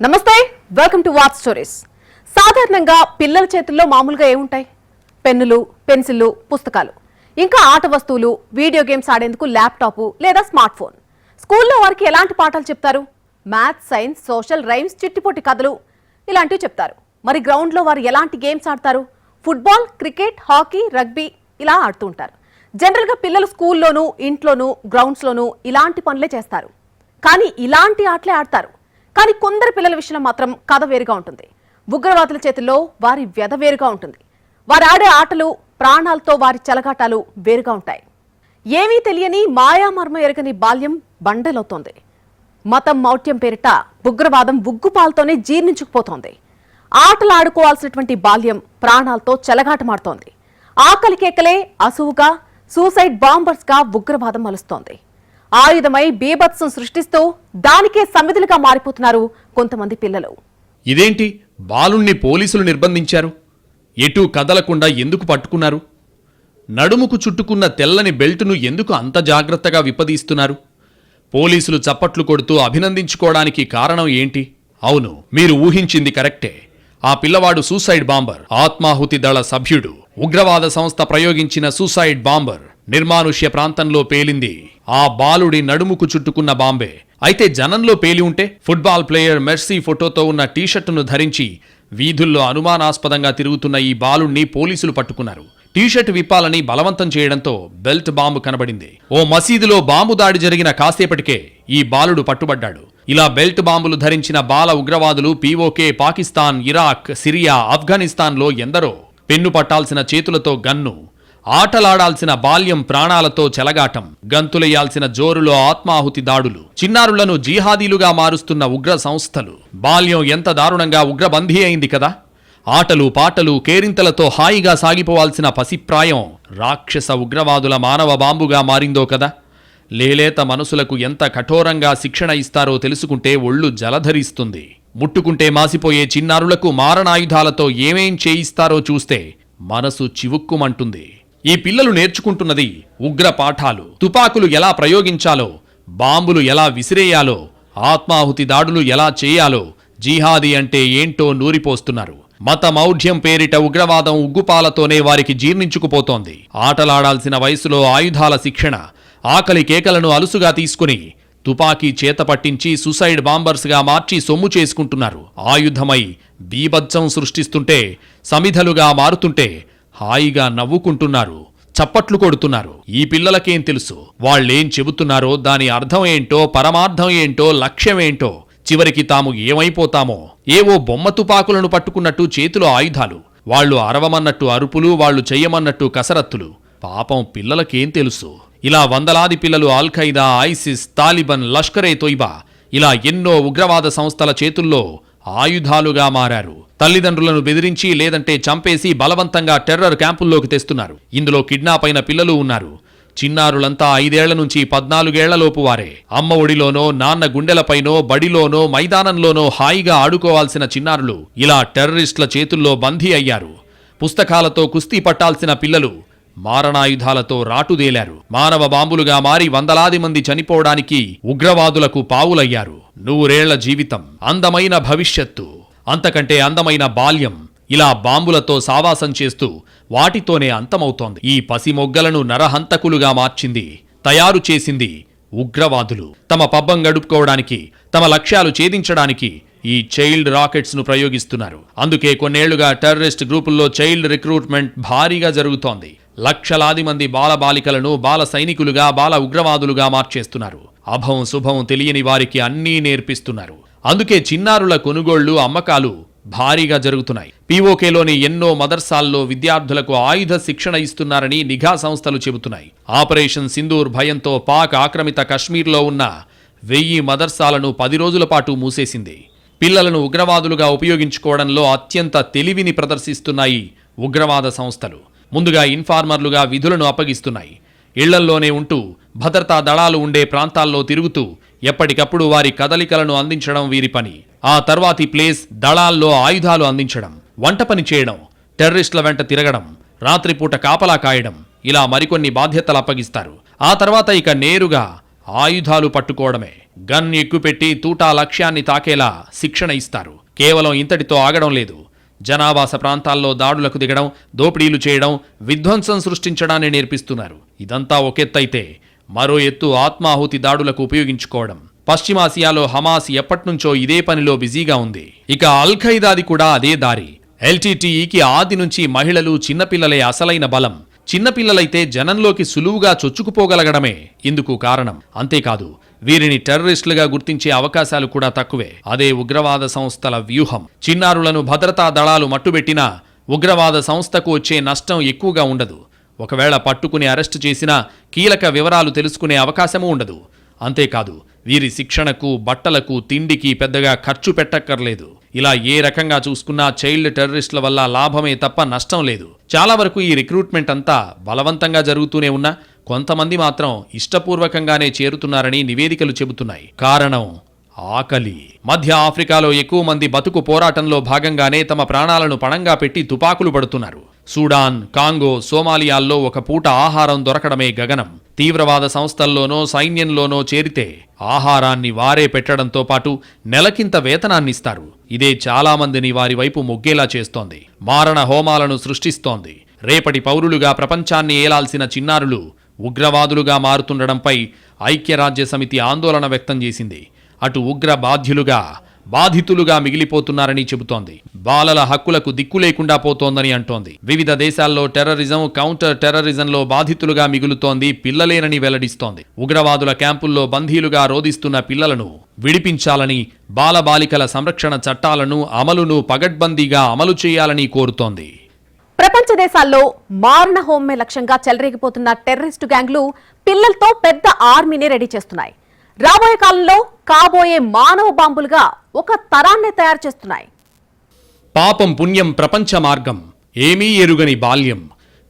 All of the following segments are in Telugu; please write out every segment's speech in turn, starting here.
నమస్తే వెల్కమ్ టు వాట్ స్టోరీస్ సాధారణంగా పిల్లల చేతుల్లో మామూలుగా ఏముంటాయి? పెన్నులు పెన్సిళ్ళు పుస్తకాలు. ఇంకా ఆట వస్తువులు వీడియో గేమ్స్ ఆడేందుకు ల్యాప్టాప్ లేదా స్మార్ట్ ఫోన్ స్కూల్లో వారికి ఎలాంటి పాఠాలు చెప్తారు? మ్యాథ్స్ సైన్స్ సోషల్ రైమ్స్ చిట్టిపొట్టి కథలు ఇలాంటివి చెప్తారు. మరి గ్రౌండ్లో వారు ఎలాంటి గేమ్స్ ఆడతారు? ఫుట్బాల్ క్రికెట్ హాకీ రగ్బీ ఇలా ఆడుతూ ఉంటారు. జనరల్గా పిల్లలు స్కూల్లోనూ ఇంట్లోనూ గ్రౌండ్స్లోనూ ఇలాంటి పనులే చేస్తారు. కానీ ఇలాంటి ఆటలే ఆడతారు. కానీ కొందరు పిల్లల విషయంలో మాత్రం కథ వేరుగా ఉంటుంది. ఉగ్రవాదుల చేతుల్లో వారి వ్యధ వేరుగా ఉంటుంది. వారు ఆడే ఆటలు ప్రాణాలతో వారి చెలగాటాలు వేరుగా ఉంటాయి. ఏమీ తెలియని మాయామర్మ ఎరగని బాల్యం బండలవుతోంది. మతం మౌఢ్యం పేరిట ఉగ్రవాదం ఉగ్గుపాలతోనే జీర్ణించుకుపోతోంది. ఆటలు ఆడుకోవాల్సినటువంటి బాల్యం ప్రాణాలతో చెలగాటమాడుతోంది. ఆకలి కేకలే అసువుగా సూసైడ్ బాంబర్స్గా ఉగ్రవాదం మలుస్తోంది. ఆయుధమై బీభత్సం సృష్టిస్తూ దానికే సమిధులుగా మారిపోతున్నారు కొంతమంది పిల్లలు. ఇదేంటి? బాలుణ్ణి పోలీసులు నిర్బంధించారు? ఎటూ కదలకుండా ఎందుకు పట్టుకున్నారు? నడుముకు చుట్టుకున్న తెల్లని బెల్టును ఎందుకు అంత జాగ్రత్తగా విపదీస్తున్నారు పోలీసులు చప్పట్లు కొడుతూ అభినందించుకోవడానికి కారణం ఏంటి? అవును మీరు ఊహించింది కరెక్టే. ఆ పిల్లవాడు సూసైడ్ బాంబర్ ఆత్మాహుతి దళ సభ్యుడు. ఉగ్రవాద సంస్థ ప్రయోగించిన సూసైడ్ బాంబర్ నిర్మానుష్య ప్రాంతంలో పేలింది. ఆ బాలుడి నడుముకు చుట్టుకున్న బాంబే. అయితే జనంలో పేలి ఉంటే ఫుట్బాల్ ప్లేయర్ మెర్సీ ఫోటోతో ఉన్న టీషర్టును ధరించి వీధుల్లో అనుమానాస్పదంగా తిరుగుతున్న ఈ బాలుణ్ణి పోలీసులు పట్టుకున్నారు. టీషర్ట్ విప్పాలని బలవంతం చేయడంతో బెల్ట్ బాంబు కనబడింది. ఓ మసీదులో బాంబు దాడి జరిగిన కాసేపటికే ఈ బాలుడు పట్టుబడ్డాడు. ఇలా బెల్ట్ బాంబులు ధరించిన బాల ఉగ్రవాదులు పీఓకే పాకిస్తాన్ ఇరాక్ సిరియా ఆఫ్ఘనిస్తాన్లో ఎందరో పెన్ను పట్టాల్సిన చేతులతో గన్ను ఆటలాడాల్సిన బాల్యం ప్రాణాలతో చెలగాటం గంతులెయ్యాల్సిన జోరులో ఆత్మాహుతి దాడులు చిన్నారులను జీహాదీలుగా మారుస్తున్న ఉగ్ర సంస్థలు. బాల్యం ఎంత దారుణంగా ఉగ్రబంధీ అయింది కదా? ఆటలు పాటలు కేరింతలతో హాయిగా సాగిపోవాల్సిన పసిప్రాయం రాక్షస ఉగ్రవాదుల మానవ బాంబుగా మారిందో కదా? లేలేత మనసులకు ఎంత కఠోరంగా శిక్షణ ఇస్తారో తెలుసుకుంటే ఒళ్ళు జలధరిస్తుంది. ముట్టుకుంటే మాసిపోయే చిన్నారులకు మారణాయుధాలతో ఏమేం చేయిస్తారో చూస్తే మనసు చివుక్కుమంటుంది. ఈ పిల్లలు నేర్చుకుంటున్నది ఉగ్ర పాఠాలు. తుపాకులు ఎలా ప్రయోగించాలో బాంబులు ఎలా విసిరేయాలో ఆత్మాహుతి దాడులు ఎలా చేయాలో జీహాదీ అంటే ఏంటో నూరిపోస్తున్నారు. మత మౌఢ్యం పేరిట ఉగ్రవాదం ఉగ్గుపాలతోనే వారికి జీర్ణించుకుపోతోంది. ఆటలాడాల్సిన వయసులో ఆయుధాల శిక్షణ ఆకలి కేకలను అలుసుగా తీసుకుని తుపాకీ చేత పట్టించి సుసైడ్ బాంబర్స్గా మార్చి సొమ్ము చేసుకుంటున్నారు. ఆయుధమై బీభత్సం సృష్టిస్తుంటే సమిధలుగా మారుతుంటే హాయిగా నవ్వుకుంటున్నారు చప్పట్లు కొడుతున్నారు. ఈ పిల్లలకేం తెలుసు? వాళ్ళేం చెబుతున్నారో దాని అర్థం ఏంటో పరమార్థం ఏంటో లక్ష్యమేంటో చివరికి తాము ఏమైపోతామో ఏవో బొమ్మ తుపాకులను పట్టుకున్నట్టు చేతిలో ఆయుధాలు వాళ్ళు అరవమన్నట్టు అరుపులు వాళ్ళు చెయ్యమన్నట్టు కసరత్తులు. పాపం పిల్లలకేం తెలుసు? ఇలా వందలాది పిల్లలు Al Qaeda ISIS Taliban Lashkar-e Taiba ఇలా ఎన్నో ఉగ్రవాద సంస్థల చేతుల్లో ఆయుధాలుగా మారారు. తల్లిదండ్రులను బెదిరించి లేదంటే చంపేసి బలవంతంగా టెర్రర్ క్యాంపుల్లోకి తెస్తున్నారు. ఇందులో కిడ్నాప్ అయిన పిల్లలు ఉన్నారు. చిన్నారులంతా ఐదేళ్ళ నుంచి పద్నాలుగేళ్ళలోపు వారే. అమ్మ ఒడిలోనో నాన్న గుండెలపైనో బడిలోనో మైదానంలోనో హాయిగా ఆడుకోవాల్సిన చిన్నారులు ఇలా టెర్రరిస్టుల చేతుల్లో బందీ అయ్యారు. పుస్తకాలతో కుస్తీ పట్టాల్సిన పిల్లలు మారణాయుధాలతో రాటుదేలారు మానవ బాంబులుగా మారి వందలాది మంది చనిపోవడానికి ఉగ్రవాదులకు పావులయ్యారు. నూరేళ్ళ జీవితం అందమైన భవిష్యత్తు అంతకంటే అందమైన బాల్యం ఇలా బాంబులతో సావాసం చేస్తూ వాటితోనే అంతమవుతోంది. ఈ పసిమొగ్గలను నరహంతకులుగా మార్చింది తయారు చేసింది ఉగ్రవాదులు. తమ పబ్బం గడుపుకోవడానికి తమ లక్ష్యాలు ఛేదించడానికి ఈ చైల్డ్ రాకెట్స్ను ప్రయోగిస్తున్నారు. అందుకే కొన్నేళ్ళుగా టెర్రరిస్ట్ గ్రూపుల్లో చైల్డ్ రిక్రూట్మెంట్ భారీగా జరుగుతోంది. లక్షలాది మంది బాలబాలికలను బాల సైనికులుగా బాల ఉగ్రవాదులుగా మార్చేస్తున్నారు. అభం శుభం తెలియని వారికి అన్నీ నేర్పిస్తున్నారు. అందుకే చిన్నారుల కొనుగోళ్ళు అమ్మకాలు భారీగా జరుగుతున్నాయి. పీఓకేలోని ఎన్నో మదర్సాల్లో విద్యార్థులకు ఆయుధ శిక్షణ ఇస్తున్నారని నిఘా సంస్థలు చెబుతున్నాయి. ఆపరేషన్ సింధూర్ భయంతో పాక్ ఆక్రమిత కశ్మీర్లో ఉన్న వెయ్యి మదర్సాలను పది రోజుల పాటు మూసేసింది. పిల్లలను ఉగ్రవాదులుగా ఉపయోగించుకోవడంలో అత్యంత తెలివిని ప్రదర్శిస్తున్నాయి ఉగ్రవాద సంస్థలు. ముందుగా ఇన్ఫార్మర్లుగా విధులను అప్పగిస్తున్నాయి. ఇళ్ళల్లోనే ఉంటూ భద్రతా దళాలు ఉండే ప్రాంతాల్లో తిరుగుతూ ఎప్పటికప్పుడు వారి కదలికలను అందించడం వీరి పని. ఆ తర్వాతి ప్లేస్ దళాల్లో ఆయుధాలు అందించడం వంట పని చేయడం టెర్రరిస్టుల వెంట తిరగడం రాత్రిపూట కాపలా కాయడం ఇలా మరికొన్ని బాధ్యతలు అప్పగిస్తారు. ఆ తర్వాత ఇక నేరుగా ఆయుధాలు పట్టుకోవడమే. గన్ ఎక్కుపెట్టి తూటా లక్ష్యాన్ని తాకేలా శిక్షణ ఇస్తారు. కేవలం ఇంతటితో ఆగడం లేదు. జనావాస ప్రాంతాల్లో దాడులకు దిగడం దోపిడీలు చేయడం విధ్వంసం సృష్టించడాన్ని నేర్పిస్తున్నారు. ఇదంతా ఒకెత్తైతే మరో ఎత్తు ఆత్మాహుతి దాడులకు ఉపయోగించుకోవడం. పశ్చిమాసియాలో హమాస్ ఎప్పట్నుంచో ఇదే పనిలో బిజీగా ఉంది. ఇక అల్ ఖైదాది కూడా అదే దారి. ఎల్టీటీఈకి ఆది నుంచి మహిళలు చిన్నపిల్లలే అసలైన బలం. చిన్నపిల్లలైతే జనంలోకి సులువుగా చొచ్చుకుపోగలగడమే ఇందుకు కారణం. అంతేకాదు వీరిని టెర్రరిస్టులుగా గుర్తించే అవకాశాలు కూడా తక్కువే. అదే ఉగ్రవాద సంస్థల వ్యూహం. చిన్నారులను భద్రతా దళాలు మట్టుబెట్టినా ఉగ్రవాద సంస్థకు వచ్చే నష్టం ఎక్కువగా ఉండదు. ఒకవేళ పట్టుకుని అరెస్టు చేసినా కీలక వివరాలు తెలుసుకునే అవకాశమూ ఉండదు. అంతేకాదు వీరి శిక్షణకు బట్టలకు తిండికి పెద్దగా ఖర్చు పెట్టక్కర్లేదు. ఇలా ఏ రకంగా చూసుకున్నా చైల్డ్ టెర్రరిస్టుల వల్ల లాభమే తప్ప నష్టం లేదు. చాలా వరకు ఈ రిక్రూట్మెంట్ అంతా బలవంతంగా జరుగుతూనే ఉన్నా కొంతమంది మాత్రం ఇష్టపూర్వకంగానే చేరుతున్నారని నివేదికలు చెబుతున్నాయి. కారణం ఆకలి. మధ్య ఆఫ్రికాలో ఎక్కువ మంది బతుకు పోరాటంలో భాగంగానే తమ ప్రాణాలను పణంగా పెట్టి తుపాకులు పడుతున్నారు. సూడాన్ కాంగో సోమాలియాల్లో ఒక పూట ఆహారం దొరకడమే గగనం. తీవ్రవాద సంస్థల్లోనో సైన్యంలోనో చేరితే ఆహారాన్ని వారే పెట్టడంతో పాటు నెలకింత వేతనాన్నిస్తారు. ఇదే చాలామందిని వారి వైపు మొగ్గేలా చేస్తోంది. మారణ హోమాలను సృష్టిస్తోంది. రేపటి పౌరులుగా ప్రపంచాన్ని ఏలాల్సిన చిన్నారులు ఉగ్రవాదులుగా మారుతుండడంపై ఐక్యరాజ్య సమితి ఆందోళన వ్యక్తం చేసింది. అటు ఉగ్ర బాధ్యులుగా బాధితులుగా మిగిలిపోతున్నారని చెబుతోంది. బాలల హక్కులకు దిక్కు లేకుండా పోతోందని అంటోంది. వివిధ దేశాల్లో టెర్రరిజం కౌంటర్ టెర్రరిజంలో బాధితులుగా మిగులుతోంది పిల్లలేనని వెల్లడిస్తోంది. ఉగ్రవాదుల క్యాంపుల్లో బందీలుగా రోధిస్తున్న పిల్లలను విడిపించాలని బాలబాలికల సంరక్షణ చట్టాలను అమలును పగడ్బందీగా అమలు చేయాలని కోరుతోంది. ప్రపంచ దేశాల్లో మారణ హోమే లక్ష్యంగా చెలరేగిపోతున్న టెర్రరిస్టు గ్యాంగ్లు పిల్లలతో పెద్ద ఆర్మీని రెడీ చేస్తున్నాయి. రాబోయే కాలంలో కాబోయే మానవ బాంబులుగా ఒక తరాన్నే తయారు చేస్తున్నాయి. పాపం పుణ్యం ప్రపంచ మార్గం ఏమీ ఎరుగని బాల్యం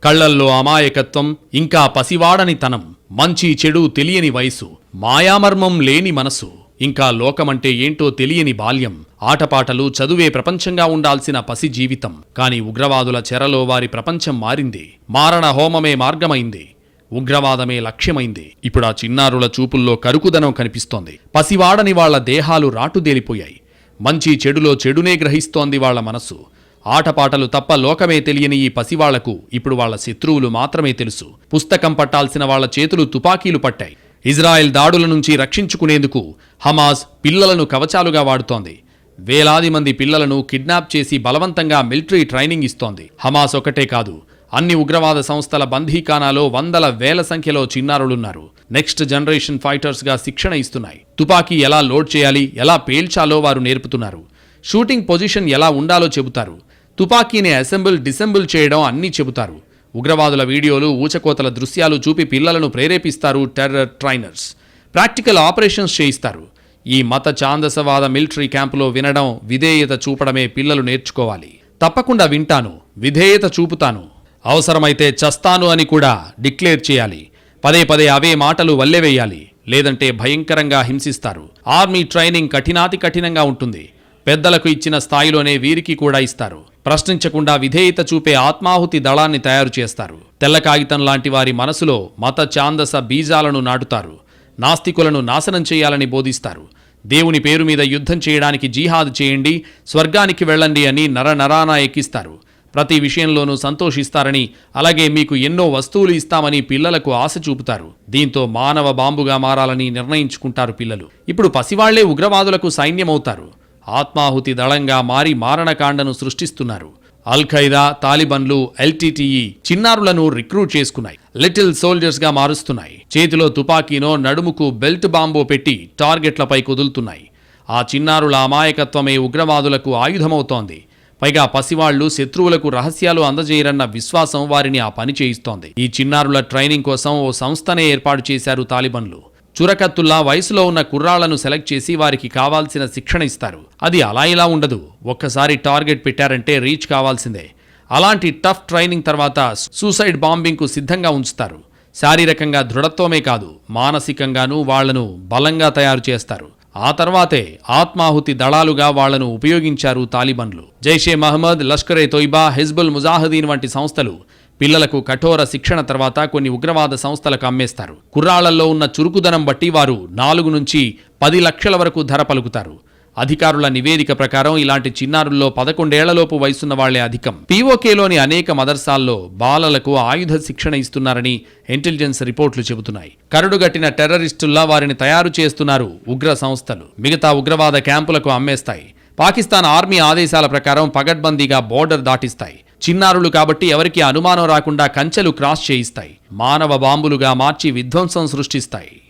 కళ్ళల్లో అమాయకత్వం ఇంకా పసివాడని తనం మంచి చెడు తెలియని వయసు మాయామర్మం లేని మనసు ఇంకా లోకమంటే ఏంటో తెలియని బాల్యం ఆటపాటలు చదువే ప్రపంచంగా ఉండాల్సిన పసి జీవితం కాని ఉగ్రవాదుల చెరలో వారి ప్రపంచం మారింది మారణ హోమమే మార్గమైంది. ఉగ్రవాదమే లక్ష్యమైంది. ఇప్పుడు ఆ చిన్నారుల చూపుల్లో కరుకుదనం కనిపిస్తోంది. పసివాడని వాళ్ళ దేహాలు రాటుదేలిపోయాయి. మంచి చెడులో చెడునే గ్రహిస్తోంది వాళ్ళ మనసు. ఆటపాటలు తప్ప లోకమే తెలియని ఈ పసివాళ్ళకు ఇప్పుడు వాళ్ళ శత్రువులు మాత్రమే తెలుసు. పుస్తకం పట్టాల్సిన వాళ్ళ చేతులు తుపాకీలు పట్టాయి. ఇజ్రాయెల్ దాడుల నుంచి రక్షించుకునేందుకు హమాస్ పిల్లలను కవచాలుగా వాడుతోంది. వేలాది మంది పిల్లలను కిడ్నాప్ చేసి బలవంతంగా మిలిటరీ ట్రైనింగ్ ఇస్తోంది. హమాస్ ఒకటే కాదు అన్ని ఉగ్రవాద సంస్థల బంధీఖానాలో వందల వేల సంఖ్యలో చిన్నారులున్నారు. నెక్స్ట్ జనరేషన్ ఫైటర్స్గా శిక్షణ ఇస్తున్నాయి. తుపాకీ ఎలా లోడ్ చేయాలి ఎలా పేల్చాలో వారు నేర్పుతున్నారు. షూటింగ్ పొజిషన్ ఎలా ఉండాలో చెబుతారు. తుపాకీని అసెంబుల్ డిసెంబుల్ చేయడం అన్నీ చెబుతారు. ఉగ్రవాదుల వీడియోలు ఊచకోతల దృశ్యాలు చూపి పిల్లలను ప్రేరేపిస్తారు టెర్రర్ ట్రైనర్స్. ప్రాక్టికల్ ఆపరేషన్స్ చేయిస్తారు. ఈ మత ఛాందసవాద మిలిటరీ క్యాంపులో వినడం విధేయత చూపడమే పిల్లలు నేర్చుకోవాలి. తప్పకుండా వింటాను. విధేయత చూపుతాను. అవసరమైతే చస్తాను అని కూడా డిక్లేర్ చేయాలి. పదే పదే అవే మాటలు వల్లెవేయాలి లేదంటే భయంకరంగా హింసిస్తారు. ఆర్మీ ట్రైనింగ్ కఠినాతి కఠినంగా ఉంటుంది. పెద్దలకు ఇచ్చిన స్థాయిలోనే వీరికి కూడా ఇస్తారు. ప్రశ్నించకుండా విధేయత చూపే ఆత్మాహుతి దళాన్ని తయారు చేస్తారు. తెల్ల కాగితం లాంటి వారి మనసులో మత చాందస బీజాలను నాటుతారు. నాస్తికులను నాశనం చేయాలని బోధిస్తారు. దేవుని పేరు మీద యుద్ధం చేయడానికి జీహాద్ చేయండి స్వర్గానికి వెళ్ళండి అని నరనరానా ఎక్కిస్తారు. ప్రతి విషయంలోనూ సంతోషిస్తారని అలాగే మీకు ఎన్నో వస్తువులు ఇస్తామని పిల్లలకు ఆశ చూపుతారు. దీంతో మానవ బాంబుగా మారాలని నిర్ణయించుకుంటారు పిల్లలు. ఇప్పుడు పసివాళ్ళే ఉగ్రవాదులకు సైన్యమవుతారు. ఆత్మాహుతి దళంగా మారి మారణకాండను సృష్టిస్తున్నారు. అల్ ఖైదా తాలిబన్లు ఎల్టీటీఈ చిన్నారులను రిక్రూట్ చేసుకున్నాయి. లిటిల్ సోల్జర్స్గా మారుస్తున్నాయి. చేతిలో తుపాకీనో నడుముకు బెల్ట్ బాంబో పెట్టి టార్గెట్లపై కుదులుతున్నాయి. ఆ చిన్నారుల అమాయకత్వమే ఉగ్రవాదులకు ఆయుధమవుతోంది. పైగా పసివాళ్ళు శత్రువులకు రహస్యాలు అందజేయరన్న విశ్వాసం వారిని ఆ పని చేయిస్తోంది. ఈ చిన్నారుల ట్రైనింగ్ కోసం ఓ సంస్థనే ఏర్పాటు చేశారు తాలిబన్లు. చురకత్తుల్లా వయసులో ఉన్న కుర్రాళ్ళను సెలెక్ట్ చేసి వారికి కావాల్సిన శిక్షణ ఇస్తారు. అది అలా ఇలా ఉండదు. ఒక్కసారి టార్గెట్ పెట్టారంటే రీచ్ కావాల్సిందే. అలాంటి టఫ్ ట్రైనింగ్ తర్వాత సూసైడ్ బాంబింగ్కు సిద్ధంగా ఉంచుతారు. శారీరకంగా దృఢత్వమే కాదు మానసికంగానూ వాళ్ళను బలంగా తయారు చేస్తారు. ఆ తర్వాతే ఆత్మాహుతి దళాలుగా వాళ్ళను ఉపయోగించారు తాలిబన్లు. జైషే మహమ్మద్ లష్కరే తొయిబా హిజ్బుల్ ముజాహదీన్ వంటి సంస్థలు పిల్లలకు కఠోర శిక్షణ తర్వాత కొన్ని ఉగ్రవాద సంస్థలకు అమ్మేస్తారు. కుర్రాళ్ళలో ఉన్న చురుకుదనం బట్టి వారు నాలుగు నుంచి పది లక్షల వరకు ధర పలుకుతారు. అధికారుల నివేదిక ప్రకారం ఇలాంటి చిన్నారుల్లో పదకొండేళ్ళలోపు వయసున్న వాళ్ళే అధికం. పీఓకేలోని అనేక మదర్సాల్లో బాలలకు ఆయుధ శిక్షణ ఇస్తున్నారని ఇంటెలిజెన్స్ రిపోర్టులు చెబుతున్నాయి. కరడుగట్టిన టెర్రరిస్టుల్లా వారిని తయారు చేస్తున్నారు ఉగ్ర సంస్థలు. మిగతా ఉగ్రవాద క్యాంపులకు అమ్మేస్తాయి. పాకిస్తాన్ ఆర్మీ ఆదేశాల ప్రకారం పగడ్బందీగా బోర్డర్ దాటిస్తాయి. చిన్నారులు కాబట్టి ఎవరికి అనుమానం రాకుండా కంచెలు క్రాస్ చేయిస్తాయి. మానవ బాంబులుగా మార్చి విధ్వంసం సృష్టిస్తాయి.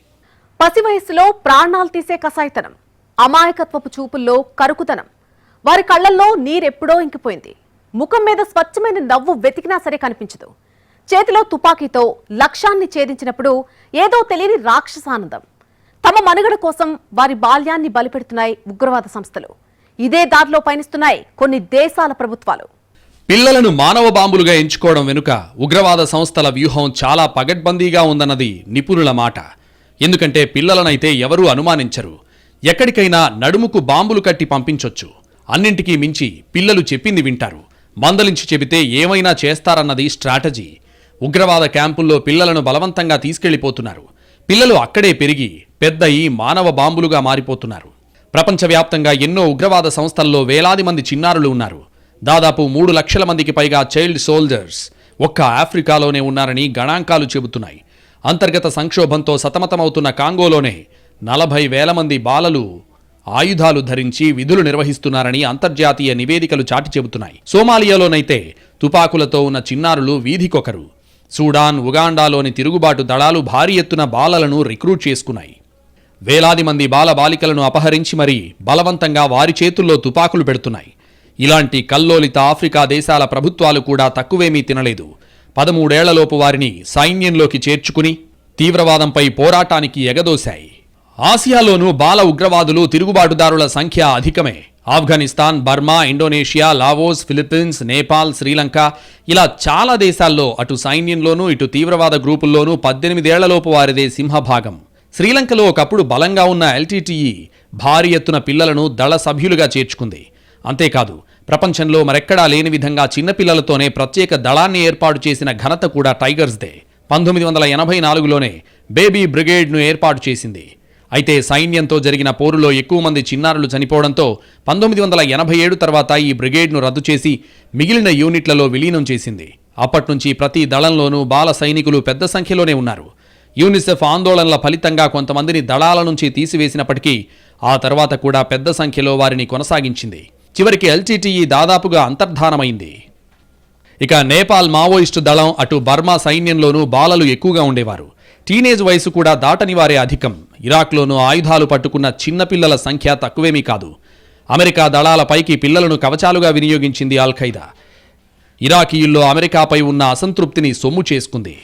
పసి వయస్సులో ప్రాణాలు తీసే కసాయితనం. అమాయకత్వపు చూపుల్లో కరుకుతనం వారి కళ్ళల్లో నీరెప్పుడో ఇంకిపోయింది. ముఖం మీద స్వచ్ఛమైన నవ్వు వెతికినా సరే కనిపించదు. చేతిలో తుపాకీతో లక్ష్యాన్ని ఛేదించినప్పుడు ఏదో తెలియని రాక్షసానందం. తమ మనుగడ కోసం వారి బాల్యాన్ని బలిపెడుతున్నాయి ఉగ్రవాద సంస్థలు. ఇదే దారిలో పయనిస్తున్నాయి కొన్ని దేశాల ప్రభుత్వాలు. పిల్లలను మానవ బాంబులుగా ఎంచుకోవడం వెనుక ఉగ్రవాద సంస్థల వ్యూహం చాలా పగడ్బందీగా ఉందన్నది నిపుణుల మాట. ఎందుకంటే పిల్లలనైతే ఎవరూ అనుమానించరు. ఎక్కడికైనా నడుముకు బాంబులు కట్టి పంపించొచ్చు. అన్నింటికీ మించి పిల్లలు చెప్పింది వింటారు. మందలించి చెబితే ఏమైనా చేస్తారన్నది స్ట్రాటజీ. ఉగ్రవాద క్యాంపుల్లో పిల్లలను బలవంతంగా తీసుకెళ్ళిపోతున్నారు. పిల్లలు అక్కడే పెరిగి పెద్దయి మానవ బాంబులుగా మారిపోతున్నారు. ప్రపంచవ్యాప్తంగా ఎన్నో ఉగ్రవాద సంస్థల్లో వేలాది మంది చిన్నారులు ఉన్నారు. దాదాపు మూడు లక్షల మందికి పైగా చైల్డ్ సోల్జర్స్ ఒక్క ఆఫ్రికాలోనే ఉన్నారని గణాంకాలు చెబుతున్నాయి. అంతర్గత సంక్షోభంతో సతమతమవుతున్న కాంగోలోనే నలభై వేల మంది బాలలు ఆయుధాలు ధరించి విధులు నిర్వహిస్తున్నారని అంతర్జాతీయ నివేదికలు చాటి చెబుతున్నాయి. సోమాలియాలోనైతే తుపాకులతో ఉన్న చిన్నారులు వీధికొకరు. సూడాన్ ఉగాండాలోని తిరుగుబాటు దళాలు భారీ ఎత్తున బాలలను రిక్రూట్ చేసుకున్నాయి. వేలాది మంది బాల బాలికలను అపహరించి మరీ బలవంతంగా వారి చేతుల్లో తుపాకులు పెడుతున్నాయి. ఇలాంటి కల్లోలిత ఆఫ్రికా దేశాల ప్రభుత్వాలు కూడా తక్కువేమీ తినలేదు. పదమూడేళ్ళలోపు వారిని సైన్యంలోకి చేర్చుకుని తీవ్రవాదంపై పోరాటానికి ఎగదోశాయి. ఆసియాలోనూ బాల ఉగ్రవాదులు తిరుగుబాటుదారుల సంఖ్య అధికమే. Afghanistan Burma Indonesia Laos Philippines Nepal Sri Lanka ఇలా చాలా దేశాల్లో అటు సైన్యంలోనూ ఇటు తీవ్రవాద గ్రూపుల్లోనూ పద్దెనిమిదేళ్ళలోపు వారిదే సింహభాగం. శ్రీలంకలో ఒకప్పుడు బలంగా ఉన్న ఎల్టీటీఈ భారీ ఎత్తున పిల్లలను దళ సభ్యులుగా చేర్చుకుంది. అంతేకాదు ప్రపంచంలో మరెక్కడా లేని విధంగా చిన్నపిల్లలతోనే ప్రత్యేక దళాన్ని ఏర్పాటు చేసిన ఘనత కూడా టైగర్స్దే. పంతొమ్మిది వందల ఎనభై నాలుగులోనే బేబీ బ్రిగేడ్ను ఏర్పాటు చేసింది. అయితే సైన్యంతో జరిగిన పోరులో ఎక్కువ మంది చిన్నారులు చనిపోవడంతో పంతొమ్మిది వందల ఎనభై ఏడు తర్వాత ఈ బ్రిగేడ్ను రద్దు చేసి మిగిలిన యూనిట్లలో విలీనం చేసింది. అప్పట్నుంచి ప్రతి దళంలోనూ బాల సైనికులు పెద్ద సంఖ్యలోనే ఉన్నారు. యూనిసెఫ్ ఆందోళనల ఫలితంగా కొంతమందిని దళాల నుంచి తీసివేసినప్పటికీ ఆ తర్వాత కూడా పెద్ద సంఖ్యలో వారిని కొనసాగించింది. చివరికి ఎల్టీటీఈ దాదాపుగా అంతర్ధానమైంది. ఇక నేపాల్ మావోయిస్టు దళం అటు బర్మా సైన్యంలోనూ బాలలు ఎక్కువగా ఉండేవారు. టీనేజ్ వయసు కూడా దాటని వారే అధికం. ఇరాక్లోనూ ఆయుధాలు పట్టుకున్న చిన్నపిల్లల సంఖ్య తక్కువేమీ కాదు. అమెరికా దళాలపైకి పిల్లలను కవచాలుగా వినియోగించింది అల్ ఖైదా ఇరాకీయుల్లో అమెరికాపై ఉన్న అసంతృప్తిని సొమ్ము చేసుకుంది.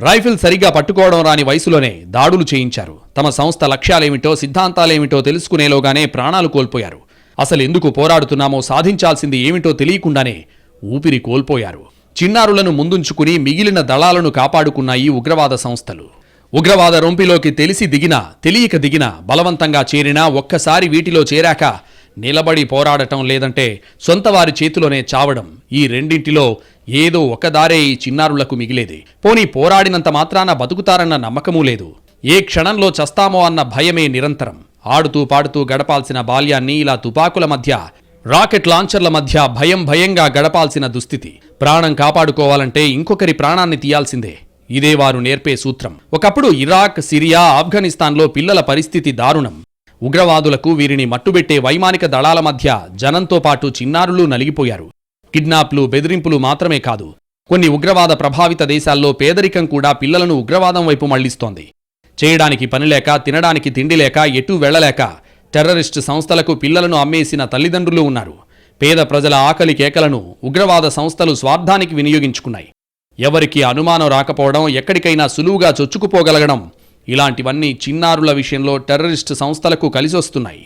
రైఫిల్ సరిగ్గా పట్టుకోవడం రాని వయసులోనే దాడులు చేయించారు. తమ సంస్థ లక్ష్యాలేమిటో సిద్ధాంతాలేమిటో తెలుసుకునేలోగానే ప్రాణాలు కోల్పోయారు. అసలు ఎందుకు పోరాడుతున్నామో సాధించాల్సింది ఏమిటో తెలియకుండానే ఊపిరి కోల్పోయారు. చిన్నారులను ముందుంచుకుని మిగిలిన దళాలను కాపాడుకున్నాయి ఉగ్రవాద సంస్థలు. ఉగ్రవాద రొంపిలోకి తెలిసి దిగినా తెలియక దిగినా బలవంతంగా చేరినా ఒక్కసారి వీటిలో చేరాక నిలబడి పోరాడటం లేదంటే సొంత వారి చేతిలోనే చావడం ఈ రెండింటిలో ఏదో ఒకదారే ఈ చిన్నారులకు మిగిలేది. పోనీ పోరాడినంత మాత్రాన బతుకుతారన్న నమ్మకమూ లేదు. ఏ క్షణంలో చస్తామో అన్న భయమే నిరంతరం. ఆడుతూ పాడుతూ గడపాల్సిన బాల్యాన్ని ఇలా తుపాకుల మధ్య రాకెట్ లాంచర్ల మధ్య భయం భయంగా గడపాల్సిన దుస్థితి. ప్రాణం కాపాడుకోవాలంటే ఇంకొకరి ప్రాణాన్ని తీయాల్సిందే. ఇదే వారు నేర్పే సూత్రం. ఒకప్పుడు ఇరాక్ సిరియా ఆఫ్ఘనిస్తాన్లో పిల్లల పరిస్థితి దారుణం. ఉగ్రవాదులకు వీరిని మట్టుబెట్టే వైమానిక దళాల మధ్య జనంతో పాటు చిన్నారులు నలిగిపోయారు. కిడ్నాప్లు బెదిరింపులు మాత్రమే కాదు. కొన్ని ఉగ్రవాద ప్రభావిత దేశాల్లో పేదరికం కూడా పిల్లలను ఉగ్రవాదం వైపు మళ్ళిస్తోంది. చేయడానికి పనిలేక తినడానికి తిండి లేక ఎటూ వెళ్ళలేక టెర్రరిస్టు సంస్థలకు పిల్లలను అమ్మేసిన తల్లిదండ్రులు ఉన్నారు. పేద ప్రజల ఆకలి కేకలను ఉగ్రవాద సంస్థలు స్వార్థానికి వినియోగించుకున్నాయి. ఎవరికి అనుమానం రాకపోవడం ఎక్కడికైనా సులువుగా చొచ్చుకుపోగలగడం ఇలాంటివన్నీ చిన్నారుల విషయంలో టెర్రరిస్టు సంస్థలకు కలిసొస్తున్నాయి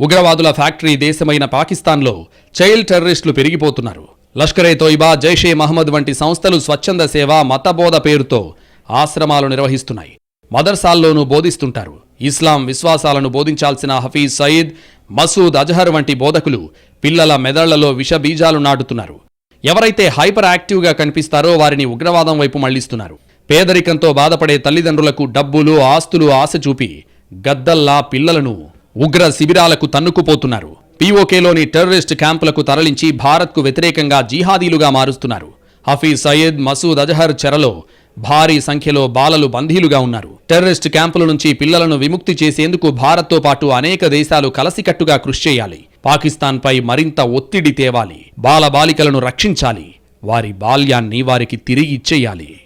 ఉగ్రవాదుల ఫ్యాక్టరీ దేశమైన పాకిస్తాన్లో చైల్డ్ టెర్రరిస్టులు పెరిగిపోతున్నారు. లష్కరే తోయిబా జైషే మహమ్మద్ వంటి సంస్థలు స్వచ్ఛంద సేవ మతబోధ పేరుతో ఆశ్రమాలు నిర్వహిస్తున్నాయి. మదర్సాల్లోనూ బోధిస్తుంటారు. ఇస్లాం విశ్వాసాలను బోధించాల్సిన హఫీజ్ సయీద్ మసూద్ అజహర్ వంటి బోధకులు పిల్లల మెదళ్ళలో విష బీజాలు నాటుతున్నారు. ఎవరైతే హైపర్ యాక్టివ్గా కనిపిస్తారో వారిని ఉగ్రవాదం వైపు మళ్ళిస్తున్నారు. పేదరికంతో బాధపడే తల్లిదండ్రులకు డబ్బులు ఆస్తులు ఆశ చూపి గద్దల్లా పిల్లలను ఉగ్ర శిబిరాలకు తన్నుకుపోతున్నారు. పీఓకేలోని టెర్రరిస్ట్ క్యాంపులకు తరలించి భారత్కు వ్యతిరేకంగా జిహాదీలుగా మారుస్తున్నారు. హఫీజ్ సయ్యద్ మసూద్ అజహర్ చెరలో భారీ సంఖ్యలో బాలలు బందీలుగా ఉన్నారు. టెర్రరిస్ట్ క్యాంపుల నుంచి పిల్లలను విముక్తి చేసేందుకు భారత్తో పాటు అనేక దేశాలు కలసికట్టుగా కృషి చేయాలి. పాకిస్తాన్పై మరింత ఒత్తిడి తేవాలి. బాల బాలికలను రక్షించాలి. వారి బాల్యాన్ని వారికి తిరిగి ఇచ్చేయాలి.